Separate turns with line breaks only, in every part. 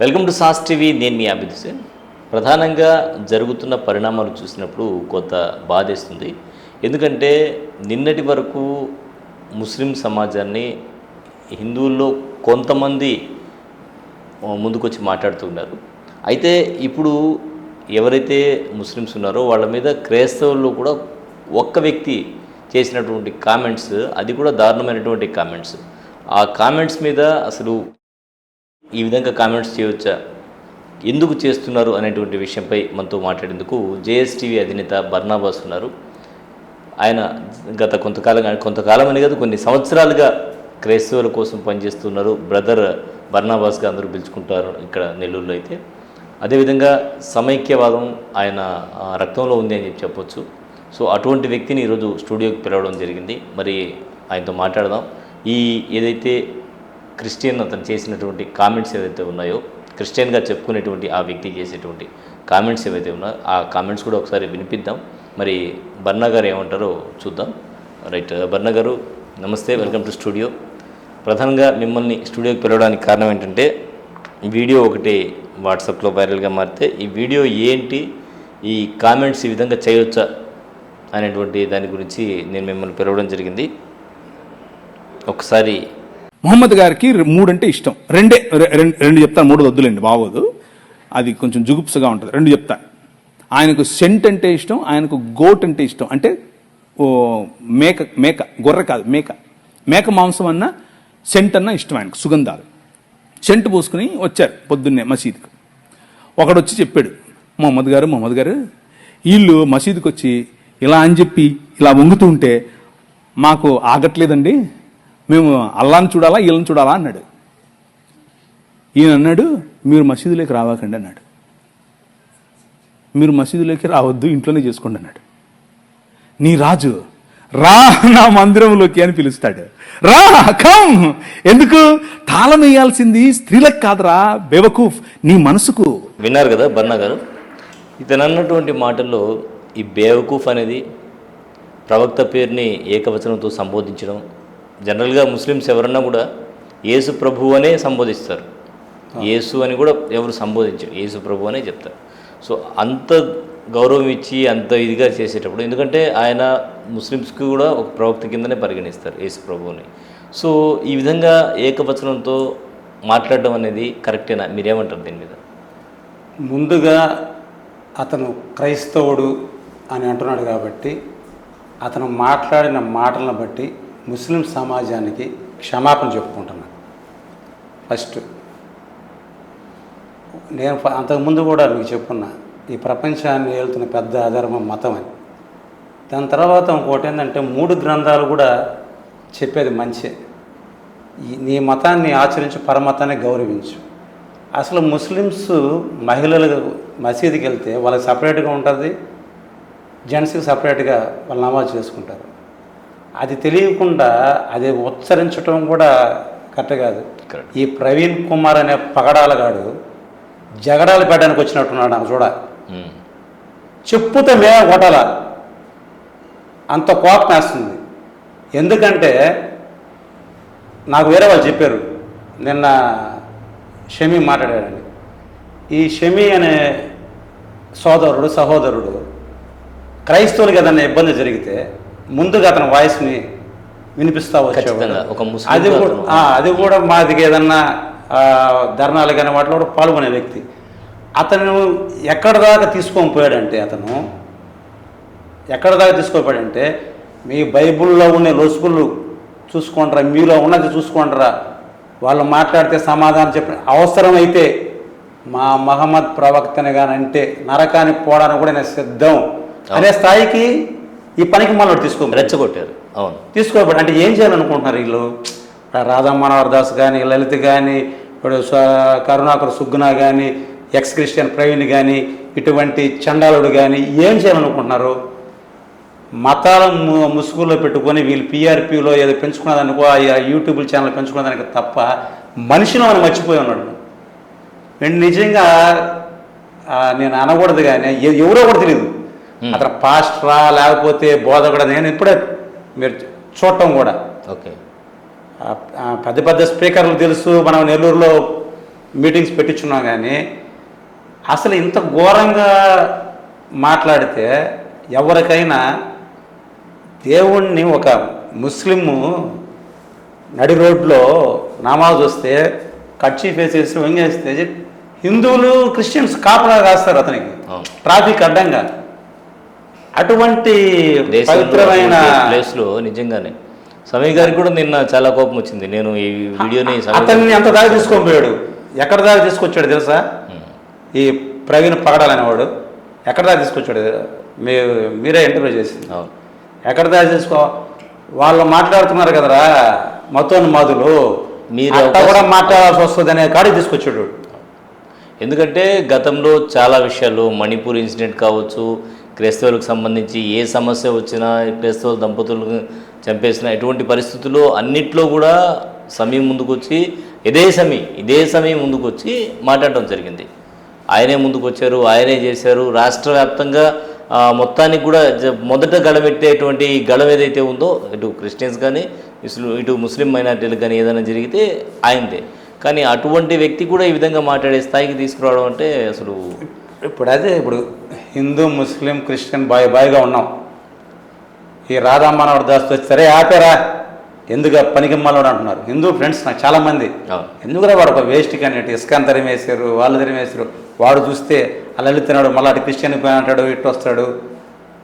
Welcome to sauce TV. నేను మీ అభిదుసేన్ ప్రధానంగా జరుగుతున్న పరిణామాలు చూసినప్పుడు కొంత బాధేస్తుంది. ఎందుకంటే నిన్నటి వరకు ముస్లిం సమాజాన్ని హిందువుల్లో కొంతమంది ముందుకొచ్చి మాట్లాడుతున్నారు అయితే ఇప్పుడు ఎవరైతే ముస్లిమ్స్ ఉన్నారో వాళ్ళ మీద క్రైస్తవుల్లో కూడా ఒక్క వ్యక్తి చేసినటువంటి కామెంట్స్ అది కూడా దారుణమైనటువంటి కామెంట్స్. ఆ కామెంట్స్ మీద అసలు ఈ విధంగా కామెంట్స్ చేయవచ్చా? ఎందుకు చేస్తున్నారు అనేటువంటి విషయంపై మనతో మాట్లాడేందుకు జేఎస్టీవీ అధినేత బర్నాబాస్ ఉన్నారు. ఆయన గత కొంతకాలం కొంతకాలం అని కాదు కొన్ని సంవత్సరాలుగా క్రైస్తవుల కోసం పనిచేస్తున్నారు. బ్రదర్ బర్నాబాస్గా అందరూ పిలుచుకుంటారు ఇక్కడ నెల్లూరులో అయితే. అదేవిధంగా సమైక్యవాదం ఆయన రక్తంలో ఉంది అని చెప్పి చెప్పొచ్చు. సో అటువంటి వ్యక్తిని ఈరోజు స్టూడియోకి పిలవడం జరిగింది. మరి ఆయనతో మాట్లాడదాం. ఈ ఏదైతే క్రిస్టియన్ అతను చేసినటువంటి కామెంట్స్ ఏవైతే ఉన్నాయో క్రిస్టియన్గా చెప్పుకునేటువంటి ఆ వ్యక్తి చేసేటువంటి కామెంట్స్ ఏవైతే ఉన్నాయో ఆ కామెంట్స్ కూడా ఒకసారి వినిపిద్దాం. మరి బర్నా గారు ఏమంటారో చూద్దాం. రైట్ బర్నా గారు నమస్తే వెల్కమ్ టు స్టూడియో. ప్రధానంగా మిమ్మల్ని స్టూడియోకి పిలవడానికి కారణం ఏంటంటే వీడియో ఒకటి వాట్సాప్లో వైరల్గా మారితే ఈ వీడియో ఏంటి ఈ కామెంట్స్ ఈ విధంగా చేయొచ్చా అనేటువంటి దాని గురించి నేను మిమ్మల్ని పిలవడం జరిగింది. ఒకసారి
మొహమ్మద్ గారికి మూడు అంటే ఇష్టం. రెండే రె- రెండు చెప్తాను మూడు వద్దులేండి బాగోదు అది కొంచెం జుగుప్సగా ఉంటుంది. రెండు చెప్తాను ఆయనకు సెంట్ అంటే ఇష్టం ఆయనకు గోట్ అంటే ఇష్టం. అంటే ఓ మేక మేక గొర్రె కాదు మేక. మేక మాంసం అన్న సెంట్ అన్న ఇష్టం ఆయనకు సుగంధాలు. సెంట్ పోసుకుని వచ్చారు పొద్దున్నే మసీదుకు. ఒకడు వచ్చి చెప్పాడు మొహమ్మద్ గారు మొహమ్మద్ గారు వీళ్ళు మసీదుకి వచ్చి ఇలా అని చెప్పి ఇలా వంగుతూ ఉంటే మాకు ఆగట్లేదండి. మేము అల్లాని చూడాలా వీళ్ళని చూడాలా అన్నాడు. ఈయన అన్నాడు మీరు మసీదులోకి రావాకండి అన్నాడు. మీరు మసీదులోకి రావద్దు ఇంట్లోనే చేసుకోండి అన్నాడు. నీ రాజు రా నా మందిరంలోకి అని పిలుస్తాడు. రా కమ్! ఎందుకు? తాళం వేయాల్సింది స్త్రీలకు కాదురా బేవకూఫ్ నీ మనసుకు.
విన్నారు కదా బన్నా గారు? ఇతను అన్నటువంటి మాటల్లో ఈ బేవకూఫ్ అనేది ప్రవక్త పేరుని ఏకవచనంతో సంబోధించడం జనరల్గా ముస్లిమ్స్ ఎవరన్నా కూడా యేసు ప్రభు అనే సంబోధిస్తారు. యేసు అని కూడా ఎవరు సంబోధించరు. యేసు ప్రభు అనే చెప్తారు. సో అంత గౌరవం ఇచ్చి అంత ఇదిగా చేసేటప్పుడు ఎందుకంటే ఆయన ముస్లిమ్స్కి కూడా ఒక ప్రవక్త కిందనే పరిగణిస్తారు యేసు ప్రభువుని. సో ఈ విధంగా ఏకవచనంతో మాట్లాడడం అనేది కరెక్టేనా? మీరేమంటారు దీని మీద?
ముందుగా అతను క్రైస్తవుడు అని అంటున్నాడు కాబట్టి అతను మాట్లాడిన మాటలను బట్టి ముస్లిం సమాజానికి క్షమాపణ చెప్పుకుంటున్నాను ఫస్ట్ నేను అంతకుముందు కూడా మీకు చెప్పున్నా ఈ ప్రపంచాన్ని ఏళ్తున్న పెద్ద అధర్మం మతం అని. దాని తర్వాత ఇంకోటి ఏంటంటే మూడు గ్రంథాలు కూడా చెప్పేది మంచే. నీ మతాన్ని ఆచరించి పరమతాన్ని గౌరవించు. అసలు ముస్లిమ్స్ మహిళలు మసీదుకి వెళ్తే వాళ్ళకి సపరేట్గా ఉంటుంది జెంట్స్కి సపరేట్గా వాళ్ళు నమాజ్ చేసుకుంటారు. అది తెలియకుండా అది ఉచ్చరించడం కూడా కరెక్ట్ కాదు. ఈ ప్రవీణ్ కుమార్ అనే పగడాలగాడు జగడాలు పెట్టడానికి వచ్చినట్టున్నాడు నాకు చూడ. చెప్పుతే మేము కొట్టాల. అంత కోపం వేస్తుంది. ఎందుకంటే నాకు వేరే వాళ్ళు చెప్పారు. నిన్న షమి మాట్లాడాడండి. ఈ షమి అనే సోదరుడు సహోదరుడు క్రైస్తవులకి ఏదైనా ఇబ్బంది జరిగితే ముందుగా అతని వాయిస్ని వినిపిస్తా వచ్చేవాడు. అది కూడా అది కూడా మాదికి ఏదన్నా ధర్నాలు కానీ వాటిలో కూడా పాల్గొనే వ్యక్తి. అతను ఎక్కడ దాకా తీసుకొని పోయాడంటే అతను ఎక్కడ దాకా తీసుకుపోయాడంటే మీ బైబిల్లో ఉండే లొసుగులు చూసుకోండిరా మీలో ఉన్నది చూసుకోండిరా. వాళ్ళు మాట్లాడితే సమాధానం చెప్పిన అవసరమైతే మా మహమ్మద్ ప్రవక్తని కానీ అంటే నరకానికి పోవడానికి కూడా నేను సిద్ధం. అనే స్థాయికి ఈ పనికి మనోడు తీసుకో
రెచ్చగొట్టారు. అవును.
తీసుకోబడి అంటే ఏం చేయాలనుకుంటున్నారు వీళ్ళు? రాధా మనోహర్ దాస్ కానీ లలిత్ కానీ ఇప్పుడు కరుణాకర్ సుగ్గున కానీ ఎక్స్ క్రిస్టియన్ ప్రవీణ్ కానీ ఇటువంటి చండాలుడు కానీ ఏం చేయాలనుకుంటున్నారు? మతాల ముసుగులో పెట్టుకొని వీళ్ళు పీఆర్పీలో ఏదో పెంచుకున్నదనుకో ఆ యూట్యూబ్ ఛానల్ పెంచుకున్నదానికి తప్ప మనిషిని మనం మర్చిపోయి ఉన్నాడు. నేను నిజంగా నేను అనకూడదు కానీ ఎవరో కూడా తెలియదు. అతను పాస్టరా లేకపోతే బోధకుడా నేను ఇప్పుడే మీరు చూడటం కూడా.
ఓకే.
పెద్ద పెద్ద స్పీకర్లు తెలుసు మనం నెల్లూరులో మీటింగ్స్ పెట్టించున్నాం కానీ అసలు ఇంత ఘోరంగా మాట్లాడితే ఎవరికైనా దేవుణ్ణి ఒక ముస్లిము నడి రోడ్లో నమాజ్ వస్తే కట్చీ వేసేసి వంగేస్తే హిందువులు క్రిస్టియన్స్ కాపలా కాస్తారు అతనికి. ట్రాఫిక్ అడ్డంగా. అటువంటి పవిత్రమైన
ప్లేస్లో నిజంగానే. సమీర్ గారికి కూడా నిన్న చాలా కోపం వచ్చింది. నేను ఈ వీడియోని
అతన్ని ఎంత దాకా తీసుకొని పోయాడు. ఎక్కడ దాకా తీసుకొచ్చాడు తెలుసా. ఈ ప్రవీణ్ పగడాలనేవాడు. ఎక్కడ దాకా తీసుకొచ్చాడు? మీ మీరే ఇంటర్వ్యూ చేసింది.
అవును.
ఎక్కడ దాకా తీసుకో వాళ్ళు మాట్లాడుతున్నారు కదరా మతోన్మాదులు
మీరు
అట్ట
అవకాశం-
కూడా మాట్లాడాల్సి వస్తుంది అనే కాడికి తీసుకొచ్చాడు.
ఎందుకంటే గతంలో చాలా విషయాలు మణిపూర్ ఇన్సిడెంట్ కావచ్చు క్రైస్తవులకు సంబంధించి ఏ సమస్య వచ్చినా క్రైస్తవ దంపతులను చంపేసిన ఎటువంటి పరిస్థితుల్లో అన్నిట్లో కూడా సమయం ముందుకొచ్చి ఇదే సమయం ఇదే సమయం ముందుకొచ్చి మాట్లాడటం జరిగింది. ఆయనే ముందుకొచ్చారు ఆయనే చేశారు. రాష్ట్ర వ్యాప్తంగా మొత్తానికి కూడా మొదట గడబెట్టేటువంటి గళం ఏదైతే ఉందో ఇటు క్రిస్టియన్స్ కానీ ఇస్లు ఇటు ముస్లిం మైనార్టీలు కానీ ఏదైనా జరిగితే ఆయనదే. కానీ అటువంటి వ్యక్తి కూడా ఈ విధంగా మాట్లాడే స్థాయికి తీసుకురావడం అంటే అసలు
ఇప్పుడు అదే ఇప్పుడు హిందూ ముస్లిం క్రిస్టియన్ బాయ్ బాయ్గా ఉన్నాం. ఈ రాధామానవుడు దాస్తూ వచ్చి సరే ఆపేరా. ఎందుకు పనికిమ్మలోడు అంటున్నారు. హిందూ ఫ్రెండ్స్ నాకు చాలామంది. ఎందుకురా వాడు ఒక వేస్ట్ కానీ ఇస్కాన్ తరిమేశారు వాళ్ళు తరిమేశారు వాడు చూస్తే అలా వెళ్తున్నాడు మళ్ళీ అటు క్రిస్టియన్ పోయి అంటాడు ఇటు వస్తాడు.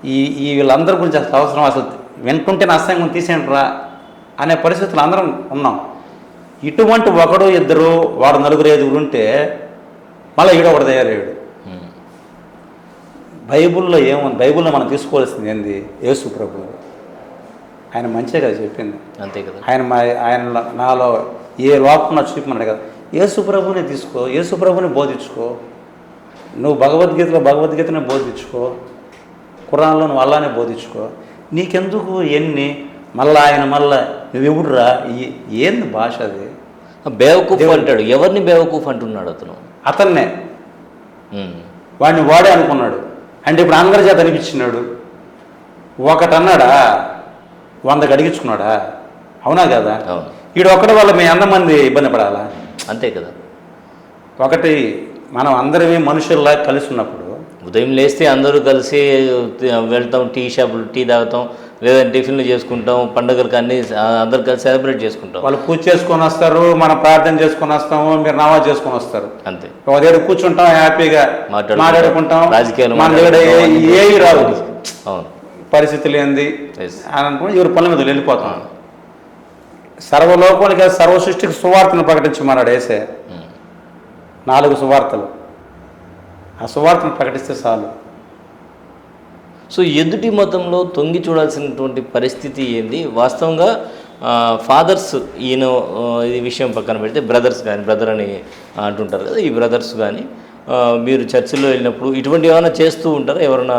ఈ ఈ వీళ్ళందరి గురించి అసలు అవసరం అసలు వింటుంటే నా అసహ్యం తీసేయండి రా అనే పరిస్థితులు అందరం ఉన్నాం. ఇటువంటి ఒకడు ఇద్దరు వాడు నలుగురు ఐదుగురు ఉంటే మళ్ళీ ఈడో ఒకడు తయారయ్యాడు. బైబిల్లో ఏముంది బైబిల్లో మనం తీసుకోవాల్సింది ఏంది? యేసు ప్రభు. ఆయన మంచిగా కదా చెప్పింది.
అంతే కదా.
ఆయన మా ఆయన నాలో ఏ లోపం చూపమన్నాడు కదా. యేసు ప్రభుని తీసుకో యేసు ప్రభుని బోధించుకో. నువ్వు భగవద్గీతలో భగవద్గీతని బోధించుకో. ఖురాన్లో నువ్వు అల్లానే బోధించుకో. నీకెందుకు ఎన్ని? మళ్ళా ఆయన మళ్ళా నువ్వు ఎప్పుడురా ఈ ఏంది భాష అది?
బేవకూఫ్ అంటాడు. ఎవరిని బేవకూఫ్ అంటున్నాడు అతను?
అతన్నే. వాడిని వాడే అనుకున్నాడు. అంటే ఇప్పుడు అందరి చేత అనిపించినాడు. ఒకటి అన్నాడా వందకి అడిగించుకున్నాడా? అవునా కదా?
అవును.
ఈడు ఒక్కడి వల్ల మేము ఎంతమంది ఇబ్బంది పడాలా?
అంతే కదా.
ఒకటి మనం అందరమే మనుషుల్లా కలిసి ఉన్నప్పుడు
ఉదయం లేస్తే అందరూ కలిసి వెళ్తాం టీ షాపులు టీ తాగుతాం. లేదా టిఫిన్లు చేసుకుంటాం పండుగలకు అన్ని అందరు కలిసి సెలబ్రేట్ చేసుకుంటాం.
వాళ్ళు పూజ చేసుకొని వస్తారు మనం ప్రార్థన చేసుకొని వస్తాము మీరు నమాజ్ చేసుకొని వస్తారు.
అంతే.
ఒక దగ్గర కూర్చుంటాం హ్యాపీగా
మాట్లాడుకుంటాం. రాజకీయాలు
మన దగ్గర. ఏవి రావు.
అవును.
పరిస్థితులు ఏంది. అని అనుకుని ఎవరి పనుల మీద వెళ్ళిపోతాం. సర్వలోకానికి సర్వ సృష్టికి సువార్తను ప్రకటించమన్నాడు వేసే. నాలుగు సువార్తలు. ఆ సువార్తను ప్రకటిస్తే చాలు.
సో ఎదుటి మతంలో తొంగి చూడాల్సినటువంటి పరిస్థితి ఏంది? వాస్తవంగా ఫాదర్స్ ఈయన ఈ విషయం పక్కన పెడితే బ్రదర్స్ కానీ బ్రదర్ అని అంటుంటారు కదా ఈ బ్రదర్స్ కానీ మీరు చర్చిలో వెళ్ళినప్పుడు ఇటువంటి ఏమైనా చేస్తూ ఉంటారా? ఎవరైనా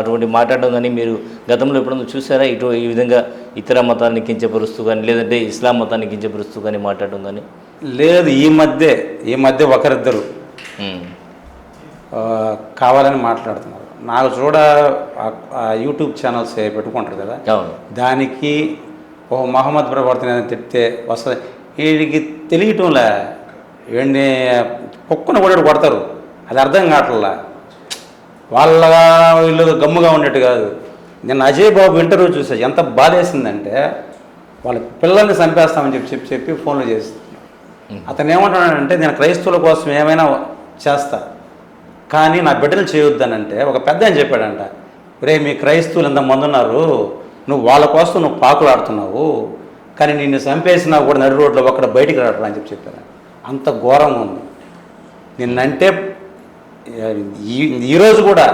అటువంటి మాట్లాడడం కానీ మీరు గతంలో ఎప్పుడైనా చూసారా? ఇటు ఈ విధంగా ఇతర మతాన్ని కించపరుస్తూ కానీ లేదంటే ఇస్లాం మతాన్ని కించపరుస్తూ కానీ మాట్లాడడం కానీ?
లేదు ఈ మధ్య ఈ మధ్య ఒకరిద్దరు కావాలని మాట్లాడుతున్నారు. నాకు చూడ యూట్యూబ్ ఛానల్స్ పెట్టుకుంటారు కదా? దానికి ఓ మహమ్మద్ ప్రవర్తన తిడితే వస్తుంది. వీడికి తెలియటంలే వీడిని కుక్కను కూడా కొడతారు. అది అర్థం కావట్లా వాళ్ళ వీళ్ళు గమ్ముగా ఉండేట్టు కాదు. నేను అజయ్ బాబు ఇంటర్వ్యూ చూసా. ఎంత బాధేసిందంటే వాళ్ళ పిల్లల్ని చంపేస్తామని చెప్పి చెప్పి చెప్పి ఫోన్లు చేసి అతను ఏమంటున్నాడంటే నేను క్రైస్తవుల కోసం ఏమైనా చేస్తా. కానీ నా బిడ్డలు చేయొద్దనంటే ఒక పెద్ద అని చెప్పాడంట రే మీ క్రైస్తవులు ఇంతమంది ఉన్నారు? నువ్వు వాళ్ళ కోసం నువ్వు పాకులాడుతున్నావు కానీ నిన్ను చంపేసినా కూడా నడి రోడ్లో ఒక్కడ బయటికి రాడరా అని చెప్పి చెప్పాను అంత ఘోరంగా ఉంది. నిన్నంటే ఈరోజు కూడా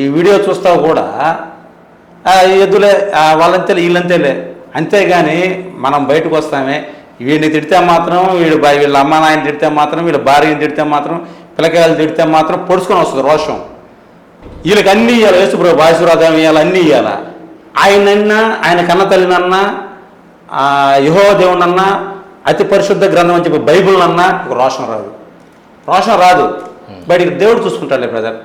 ఈ వీడియో చూస్తావు కూడా ఎద్దులే వాళ్ళంతేలే వీళ్ళంతేలే. అంతేగాని మనం బయటకు వస్తామే. వీడిని తిడితే మాత్రం వీడు వీళ్ళ అమ్మ నాయన తిడితే మాత్రం వీళ్ళ భార్యని తిడితే మాత్రం పిల్లకాయలు తిడితే మాత్రం పొడుచుకొని వస్తుంది రోషం. వీళ్ళకి అన్నీ ఇవ్వాలి యేసుప్రభు బాసురాధం ఇవ్వాలి అన్నీ ఇవ్వాలి ఆయనన్నా ఆయన కన్న తల్లినన్నా యహో దేవునన్నా అతి పరిశుద్ధ గ్రంథం అని చెప్పి బైబిల్ అన్నా ఒక రోషం రాదు. రోషం రాదు. బయటికి దేవుడు చూసుకుంటాడులే బ్రదర్.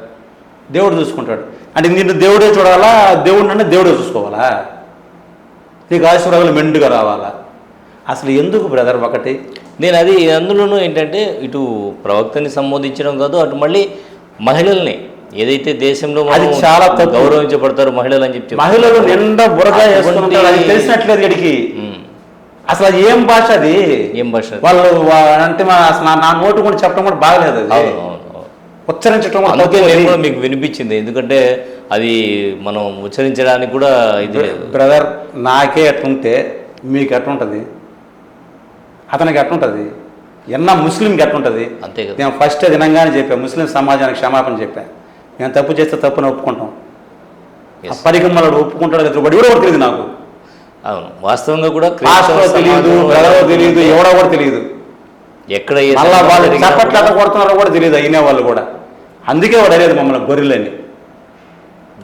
దేవుడు చూసుకుంటాడు. అంటే నిన్ను దేవుడే చూడాలా? దేవుడిని దేవుడే చూసుకోవాలా? నీకు ఆశీర్వాదాలు మెండుగా రావాలా? అసలు ఎందుకు బ్రదర్ ఒకటి?
నేను అది అందులోనూ ఏంటంటే ఇటు ప్రవక్తని సంబోధించడం కాదు అటు మళ్ళీ మహిళల్ని ఏదైతే దేశంలో
అది చాలా.
గౌరవించబడతారు మహిళలు అని చెప్పి
మహిళలు నిండా బురద తెలిసినట్లేదు
ఉమ్.
అసలు అది ఏం భాష అది
ఏం భాష
వాళ్ళు అంటే నా- నోటు కూడా చెప్పడం కూడా బాగలేదు అది. ఉచ్చరించడం కూడా
అందుకే
తప్పు
నేను
అది.
కూడా మీకు వినిపించింది ఎందుకంటే అది మనం ఉచ్చరించడానికి కూడా ఇది లేదు
బ్రదర్ నాకే ఎట్లుంటే మీకు ఎట్లుంటది అతనికి ఎట్లుంటది? ఎన్న ముస్లింకి ఎట్లుంటది?
అంతే కదా.
నేను ఫస్ట్ దినంగానే చెప్పాను ముస్లిం సమాజానికి క్షమాపణ చెప్పాను నేను తప్పు చేస్తే తప్పుని ఒప్పుకుంటాం. మళ్ళీ ఒప్పుకుంటాడు కదా వాడు ఎవడో కూడా తెలియదు నాకు.
అవును వాస్తవంగా కూడా
తెలియదు బ్రదరో తెలియదు ఎవడో కూడా తెలియదు
ఎక్కడ
మళ్ళా వాళ్ళు చప్పట్లు కొడుతున్నారో కూడా తెలియదు అయిన వాళ్ళు కూడా. అందుకే వాడు అనేది మమ్మల్ని గొర్రెలని.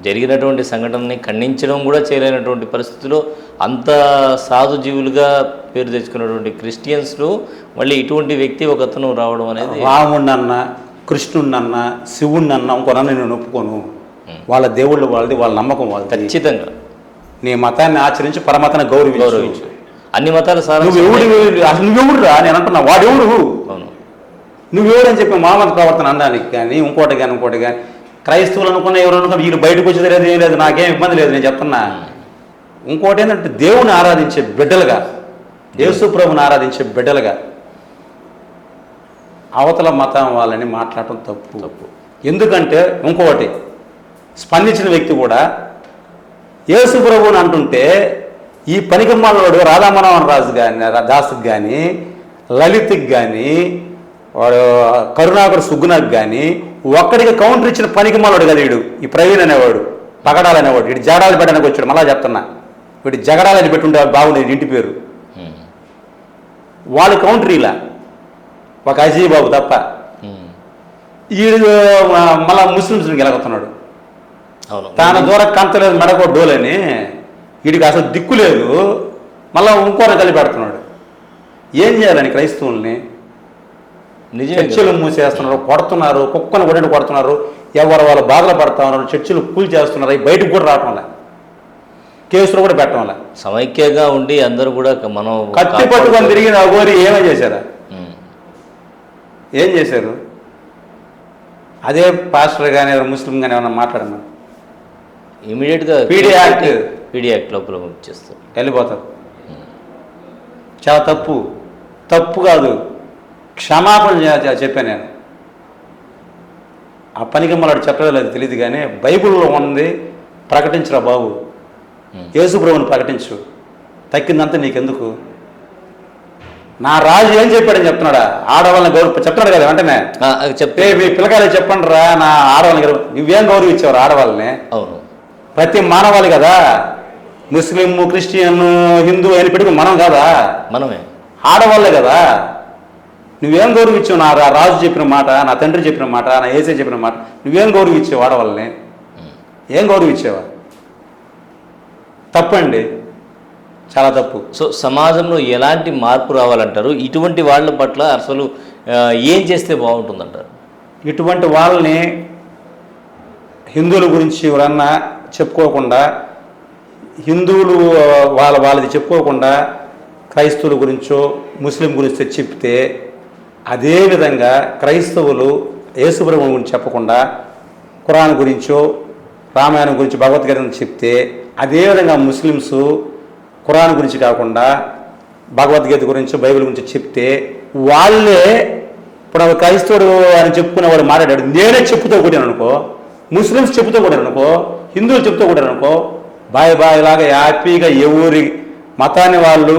జరిగినటువంటి సంఘటనని ఖండించడం కూడా చేయలేనటువంటి పరిస్థితిలో అంత సాధు జీవులుగా పేరు తెచ్చుకున్నటువంటి క్రిస్టియన్స్లో మళ్ళీ ఇటువంటి వ్యక్తి ఒక అతను రావడం అనేది
రాముణ్ణన్న కృష్ణుణ్ణన్న శివుణ్ణన్న ఇంకొనన్న నేను ఒప్పుకోను. వాళ్ళ దేవుళ్ళు వాళ్ళది వాళ్ళ నమ్మకం వాళ్ళది.
ఖచ్చితంగా.
నీ మతాన్ని ఆచరించి పరమతాన్ని గౌరవించు.
గౌరవించు. అన్ని మతాల
అసలు నువ్వెవడురా నేను అంటున్నా వాడెవడు?
అవును.
నువ్వెవడు అని చెప్పి మామత ప్రవర్తన అనడానికి కానీ ఇంకోటి కానీ ఇంకోటి కానీ క్రైస్తవులు అనుకున్న ఎవరు అనుకున్న వీళ్ళు బయటకు వచ్చేది లేదు ఏం లేదు నాకేం ఇబ్బంది లేదు నేను చెప్తున్నా. ఇంకోటి ఏంటంటే దేవుని ఆరాధించే బిడ్డలుగా యేసు ప్రభుని ఆరాధించే బిడ్డలుగా అవతల మతం వాళ్ళని మాట్లాడటం తప్పు.
తప్పు.
ఎందుకంటే ఇంకొకటి స్పందించిన వ్యక్తి కూడా యేసు ప్రభుని అంటుంటే ఈ పనికిమాలోడు రాధామనోహన్ రాజు కానీ దాసుకి కానీ లలిత్కి కానీ వాడు కరుణాకర్ సుగ్గునకు కానీ ఒక్కడికి కౌంటర్ ఇచ్చిన పనికిమాలోడు కదా వీడు. ఈ ప్రవీణ్ అనేవాడు పగడాలు అనేవాడు. వీడు జగడాలు పెట్టడానికి వచ్చాడు. మళ్ళా చెప్తున్నా. వీడు జగడాలని పెట్టుంటే బాగుండేది ఇంటి పేరు. వాళ్ళు కౌంటర్ ఇలా ఒక అజయ్ బాబు తప్ప. వీడు మళ్ళా ముస్లిమ్స్ని గెలగొస్తున్నాడు తాను దూరం కంతలేదు మెడకో డోలని వీడికి అసలు దిక్కు లేదు. మళ్ళా ఇంకోని కలిపి పెడుతున్నాడు. ఏం చేయాలని క్రైస్తవుల్ని? చర్చిలు మూసేస్తున్నారు కొడుతున్నారు కుక్కను కొట్టి కొడుతున్నారు ఎవరు వాళ్ళు బాధలు పడతా ఉన్నారు చర్చిలు కూల్ చేస్తున్నారు అవి బయటకు కూడా రావటం లే కేసులు కూడా పెట్టడం లే
సమైక్యంగా ఉండి అందరూ కూడా మనం
కత్తి పట్టుకొని తిరిగి నా గోరి ఏమై చేశారా. ఏం చేశారు? అదే పాస్టర్ కానీ ముస్లిం కానీ ఏమన్నా మాట్లాడమని
ఇమీడియట్గా
పీడీ యాక్ట్.
పీడీ యాక్ట్ లోపల చేస్తారు
వెళ్ళిపోతారు. చాలా తప్పు. తప్పు కాదు. క్షమాపణ చెప్పాను నేను. ఆ పనికి మళ్ళీ చెప్పలేదు తెలియదు కానీ బైబిల్లో ఉంది ప్రకటించరా బాబు. యేసు ప్రభుని ప్రకటించు. తక్కిందంతా నీకెందుకు? నా రాజు ఏం చెప్పాడని చెప్తున్నాడా? ఆడవాళ్ళని గౌరవ చెప్తున్నాడు కదా వెంటనే?
అది చెప్తే
మీ పిల్లకాయలు చెప్పండి రా నా ఆడవాళ్ళని గౌరవ నువ్వేం గౌరవించావు ఆడవాళ్ళని?
అవును.
ప్రతి మానవాళి కదా. ముస్లిం క్రిస్టియన్ హిందూ అయినప్పటికీ మనం కదా?
మనమే.
ఆడవాళ్ళే కదా. నువ్వేం గౌరవించావు? నా రాజు చెప్పిన మాట నా తండ్రి చెప్పిన మాట నా ఏసే చెప్పిన మాట నువ్వేం గౌరవించావు ఆడవాళ్ళని? ఏం గౌరవించావా? తప్పండి. చాలా తప్పు.
సో సమాజంలో ఎలాంటి మార్పు రావాలంటారు? ఇటువంటి వాళ్ళ పట్ల అసలు ఏం చేస్తే బాగుంటుందంటారు?
ఇటువంటి వాళ్ళని హిందువుల గురించి ఎవరన్నా చెప్పుకోకుండా హిందువులు వాళ్ళ వాళ్ళది చెప్పుకోకుండా క్రైస్తవుల గురించో ముస్లిం గురించో చెప్తే అదేవిధంగా క్రైస్తవులు యేసుప్రభు గురించి చెప్పకుండా ఖురాన్ గురించో రామాయణం గురించి భగవద్గీత గురించి చెప్తే అదేవిధంగా ముస్లిమ్స్ ఖురాన్ గురించి కాకుండా భగవద్గీత గురించి బైబిల్ గురించి చెప్తే వాళ్ళే ఇప్పుడు క్రైస్తవుడు అని చెప్పుకునేవాడు మాట్లాడాడు. నేనే చెప్పుతో కొట్టాను అనుకో ముస్లిమ్స్ చెప్పుతో కూడా అనుకో హిందువులు చెప్తూ కొట్టాను అనుకో బాయ్ బాయ్ లాగా హ్యాపీగా ఎవరి మతాన్ని వాళ్ళు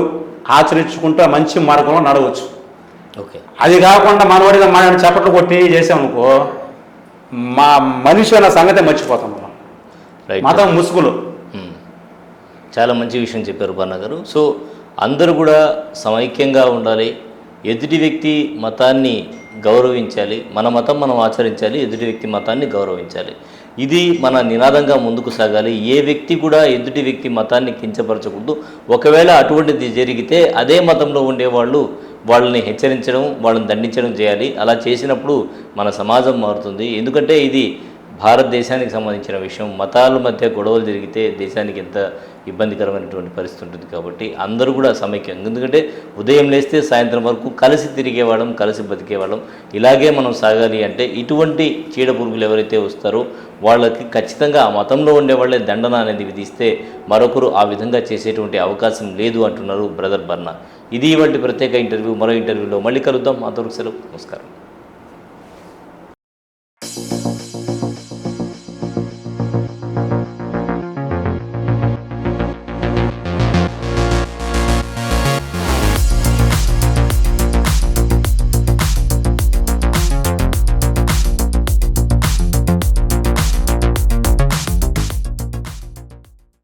ఆచరించుకుంటూ మంచి మార్గంలో నడవచ్చు. అది కాకుండా మనవాడిగా మన చప్పట్లు కొట్టి చేసామనుకో మా మనిషి అన్న సంగతే మర్చిపోతాం మనం. మతం ముసుగులు.
చాలా మంచి విషయం చెప్పారు బన్న గారు. సో అందరూ కూడా సమైక్యంగా ఉండాలి ఎదుటి వ్యక్తి మతాన్ని గౌరవించాలి మన మతం మనం ఆచరించాలి ఎదుటి వ్యక్తి మతాన్ని గౌరవించాలి. ఇది మన నినాదంగా ముందుకు సాగాలి. ఏ వ్యక్తి కూడా ఎదుటి వ్యక్తి మతాన్ని కించపరచకూడదు. ఒకవేళ అటువంటిది జరిగితే అదే మతంలో ఉండేవాళ్ళు వాళ్ళని హెచ్చరించడం వాళ్ళని దండించడం చేయాలి. అలా చేసినప్పుడు మన సమాజం మారుతుంది. ఎందుకంటే ఇది భారతదేశానికి సంబంధించిన విషయం మతాల మధ్య గొడవలు జరిగితే దేశానికి ఎంత ఇబ్బందికరమైనటువంటి పరిస్థితి ఉంటుంది కాబట్టి అందరూ కూడా సమైక్యం. ఎందుకంటే ఉదయం లేస్తే సాయంత్రం వరకు కలిసి తిరిగేవాళ్ళం కలిసి బతికేవాళ్ళం ఇలాగే మనం సాగాలి అంటే ఇటువంటి చీడ పురుగులు ఎవరైతే వస్తారో వాళ్ళకి ఖచ్చితంగా ఆ మతంలో ఉండే వాళ్ళే దండన అనేది విధిస్తే మరొకరు ఆ విధంగా చేసేటువంటి అవకాశం లేదు అంటున్నారు బ్రదర్ బర్నా. ఇది ఇవంటి ప్రత్యేక ఇంటర్వ్యూ. మరో ఇంటర్వ్యూలో మళ్ళీ కలుద్దాం. అంతవరకు సెలవు. నమస్కారం.